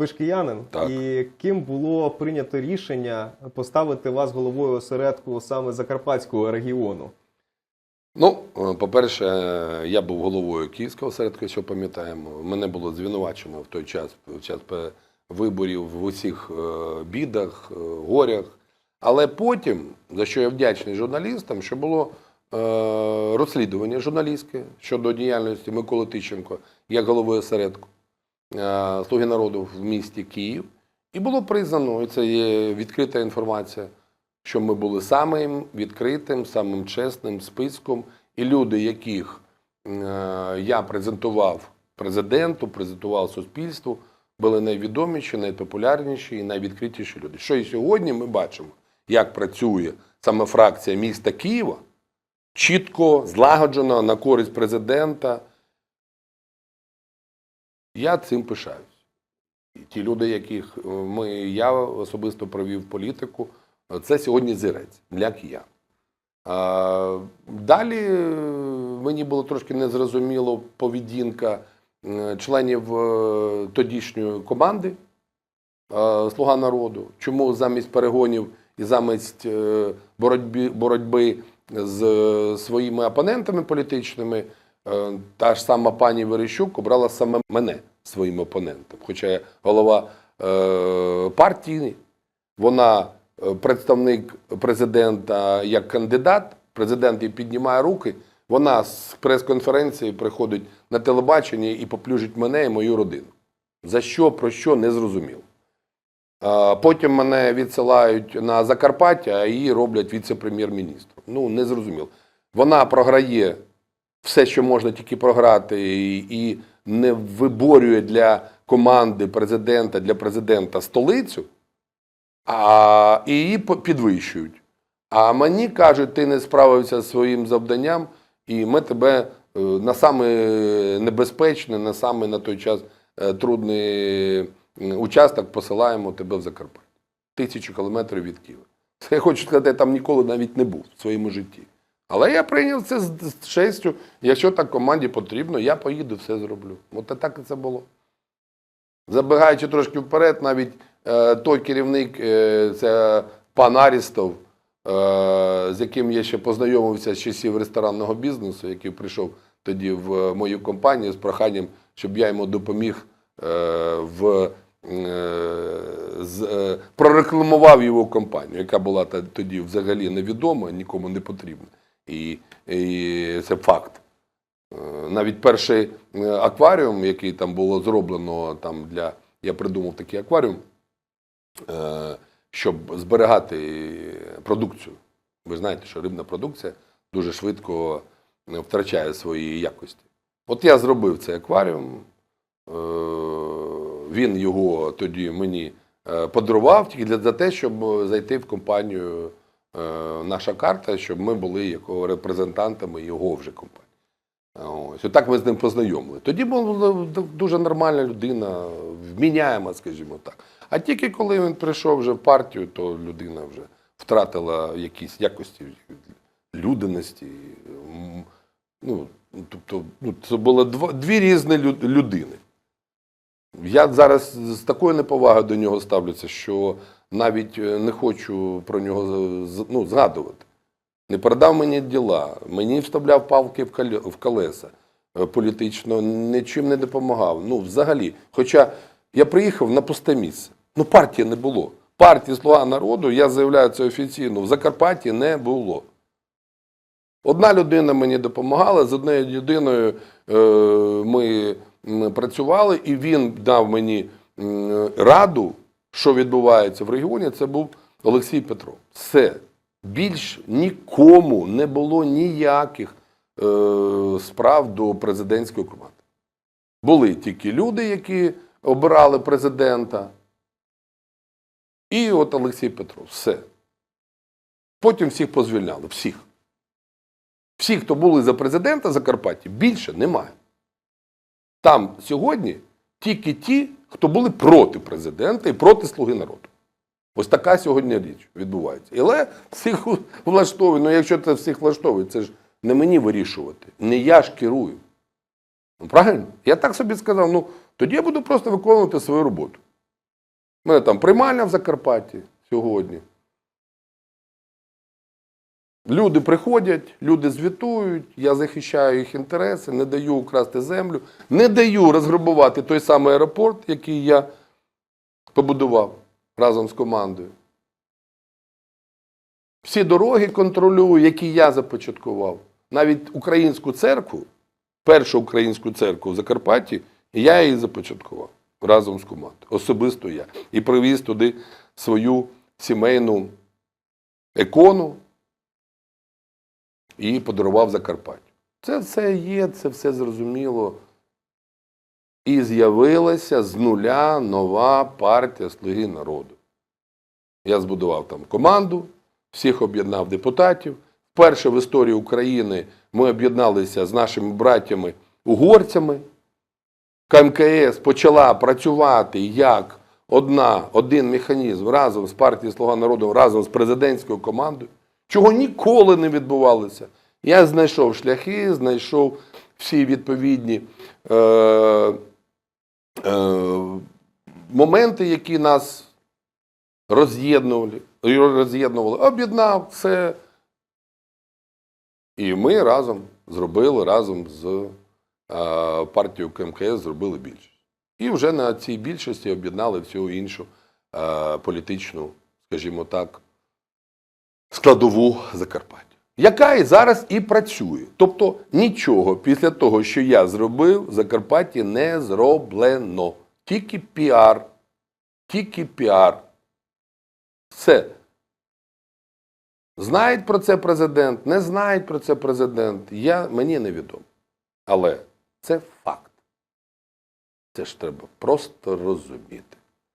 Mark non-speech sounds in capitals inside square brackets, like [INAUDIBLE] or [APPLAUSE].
Ви ж киянин, Так. і ким було прийнято рішення поставити вас головою осередку саме Закарпатського регіону? Ну, е, по-перше, е, я був головою Київського осередку, якщо пам'ятаємо. Мене було звинувачено в той час, в час виборів в усіх е, бідах, горях. Але потім, за що я вдячний журналістам, що було розслідування журналістське щодо діяльності Миколи Тищенко як голови осередку Слуги народу в місті Київ. І було признано, і це є відкрита інформація, що ми були самим відкритим, самим чесним списком, і люди, яких е, я презентував президенту, презентував суспільству, були найвідоміші, найпопулярніші і найвідкритіші люди. Що і сьогодні ми бачимо, як працює саме фракція міста Києва, чітко, злагоджено на користь президента. Я цим пишаюсь. Ті люди, яких е, ми, я особисто провів політику, е, це сьогодні зірець для киян. Далі е, мені було трошки незрозуміло поведінка членів тодішньої команди Слуга народу. Чому замість перегонів і замість боротьби, боротьби з своїми опонентами політичними, та ж сама пані Верещук обрала саме мене своїм опонентом. Хоча я голова е, партії, вона е, представник президента як кандидат, президент їй піднімає руки, вона з прес-конференції приходить на телебачення і поплюжить мене і мою родину. За що, про що, не зрозуміло. Потім мене відсилають на Закарпаття, а її роблять віце-прем'єр-міністром. Ну, не зрозуміло. Вона програє все, що можна тільки програти, і, не виборює для команди президента, для президента столицю, а і її підвищують. А мені кажуть, ти не справився зі своїм завданням, і ми тебе е, на саме небезпечний, на саме на той час е, трудний е, участок посилаємо тебе в Закарпаття. Тисячу кілометрів від Києва. Це [LAUGHS] я хочу сказати, я там ніколи навіть не був в своєму житті. Але я прийняв це з честю. Якщо так команді потрібно, я поїду, все зроблю. От так і це було. Забігаючи трошки вперед, навіть е, той керівник, е, це пан Арістов, е, з яким я ще познайомився з часів ресторанного бізнесу, який прийшов тоді в е, мою компанію з проханням, щоб я йому допоміг е, в. е, з, е, прорекламував його компанію, яка була тоді взагалі невідома, нікому не потрібна. І, і це факт. Е, Навіть перший е, акваріум, який там було зроблено там для. Я придумав такий акваріум, е, щоб зберігати продукцію. Ви знаєте, що рибна продукція дуже швидко втрачає свої якості. От я зробив цей акваріум. Він його тоді мені подарував тільки для те, щоб зайти в компанію наша карта, щоб ми були репрезентантами його вже компанії. Ось, отак ми з ним познайомили. Тоді була дуже нормальна людина, вміняєма, скажімо так. А тільки коли він прийшов вже в партію, то людина вже втратила якісь якості людяності. Ну, тобто, ну, це було дві різні людини. Я зараз з такою неповагою до нього ставлюся, що навіть е, не хочу про нього ну, згадувати. Не передав мені діла, мені вставляв палки в колеса е, політично, нічим не допомагав. Ну, взагалі. Хоча я приїхав на пусте місце. Ну, партії не було. Партії Слуга народу, я заявляю це офіційно, в Закарпатті не було. Одна людина мені допомагала, з однією людиною е, ми працювали, і він дав мені раду, що відбувається в регіоні. Це був Олексій Петров. Все. Більш нікому не було ніяких е, справ до президентської команди. Були тільки люди, які обирали президента. І от Олексій Петров. Все. Потім всіх позвільняли. Всіх. Всі, хто були за президента Закарпаття, більше немає. Там сьогодні тільки ті, хто були проти президента і проти Слуги народу. Ось така сьогодні річ відбувається. Але всіх влаштовує. Ну, якщо це всіх влаштовує, це ж не мені вирішувати. Не я ж керую. Ну, правильно? Я так собі сказав, ну тоді я буду просто виконувати свою роботу. У мене там приймальня в Закарпатті сьогодні. Люди приходять, люди звітують, я захищаю їх інтереси, не даю украсти землю, не даю розграбувати той самий аеропорт, який я побудував разом з командою. Всі дороги контролюю, які я започаткував. Навіть українську церкву, першу українську церкву в Закарпатті, я її започаткував разом з командою. Особисто я. І привіз туди свою сімейну екону і подарував Закарпаттю. Це все є, це все зрозуміло. І з'явилася з нуля нова партія Слуги народу. Я збудував там команду, всіх об'єднав депутатів. Вперше в історії України ми об'єдналися з нашими братями угорцями. КМКС почала працювати як одна, один механізм разом з партією Слуга народу, разом з президентською командою, чого ніколи не відбувалося. Я знайшов шляхи, знайшов всі відповідні е, е, моменти, які нас роз'єднували, роз'єднували, об'єднав все. І ми разом зробили разом з е, партією КМКС зробили більшість. І вже на цій більшості об'єднали всю іншу е, політичну, скажімо так, складову Закарпаття. Яка і зараз і працює. Тобто нічого після того, що я зробив, в Закарпатті не зроблено. Тільки піар. Тільки піар. Все. Знають про це президент, не знають про це президент. Я, мені невідомо. Але це факт. Це ж треба просто розуміти.